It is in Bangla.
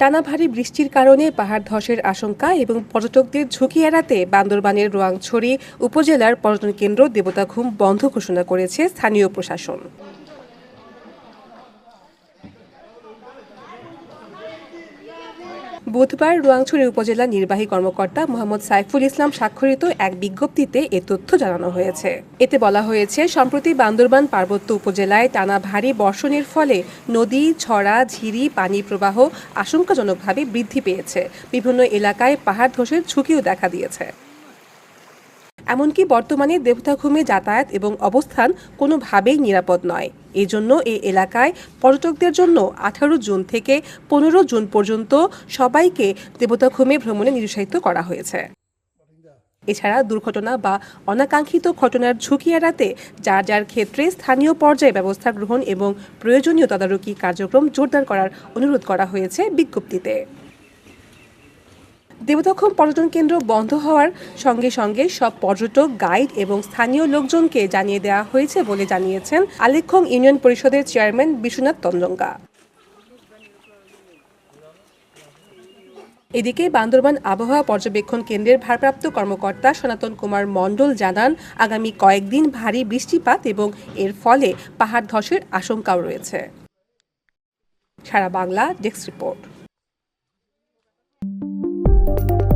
টানা ভারী বৃষ্টির কারণে পাহাড় ধসের আশঙ্কা এবং পর্যটকদের ঝুঁকি এড়াতে বান্দরবানের রোয়াংছড়ি উপজেলার পর্যটন কেন্দ্র দেবতাঘুম বন্ধ ঘোষণা করেছে স্থানীয় প্রশাসন। বুধবার রুয়াংছড়ি উপজেলা নির্বাহী কর্মকর্তা মোহাম্মদ সাইফুল ইসলাম স্বাক্ষরিত এক বিজ্ঞপ্তিতে এ তথ্য জানানো হয়েছে। এতে বলা হয়েছে, সম্প্রতি বান্দরবান পার্বত্য উপজেলায় টানা ভারী বর্ষণের ফলে নদী, ছড়া, ঝিরি, পানি প্রবাহ আশঙ্কাজনকভাবে বৃদ্ধি পেয়েছে। বিভিন্ন এলাকায় পাহাড় ধসের ঝুঁকিও দেখা দিয়েছে। এমনকি বর্তমানে দেবতাঘুমে যাতায়াত এবং অবস্থান কোনোভাবেই নিরাপদ নয়। এজন্য জন্য এই এলাকায় পর্যটকদের জন্য আঠারো জুন থেকে পনেরো জুন পর্যন্ত সবাইকে দেবতাঘুমে ভ্রমণে নিরুৎসাহিত করা হয়েছে। এছাড়া দুর্ঘটনা বা অনাকাঙ্ক্ষিত ঘটনার ঝুঁকি এড়াতে যার যার ক্ষেত্রে স্থানীয় পর্যায়ে ব্যবস্থা গ্রহণ এবং প্রয়োজনীয় তদারকি কার্যক্রম জোরদার করার অনুরোধ করা হয়েছে বিজ্ঞপ্তিতে। দেবদক্ষম পর্যটন কেন্দ্র বন্ধ হওয়ার সঙ্গে সঙ্গে সব পর্যটক, গাইড এবং স্থানীয় লোকজনকে জানিয়ে দেওয়া হয়েছে বলে জানিয়েছেন আলেক্ষং ইউনিয়ন পরিষদের চেয়ারম্যান বিশ্বনাথ তঞ্জঙ্গা এদিকে বান্দরবান আবহাওয়া পর্যবেক্ষণ কেন্দ্রের ভারপ্রাপ্ত কর্মকর্তা সনাতন কুমার মণ্ডল জানান, আগামী কয়েকদিন ভারী বৃষ্টিপাত এবং এর ফলে পাহাড় ধসের আশঙ্কাও রয়েছে। Sara Bangla desk report. Thank you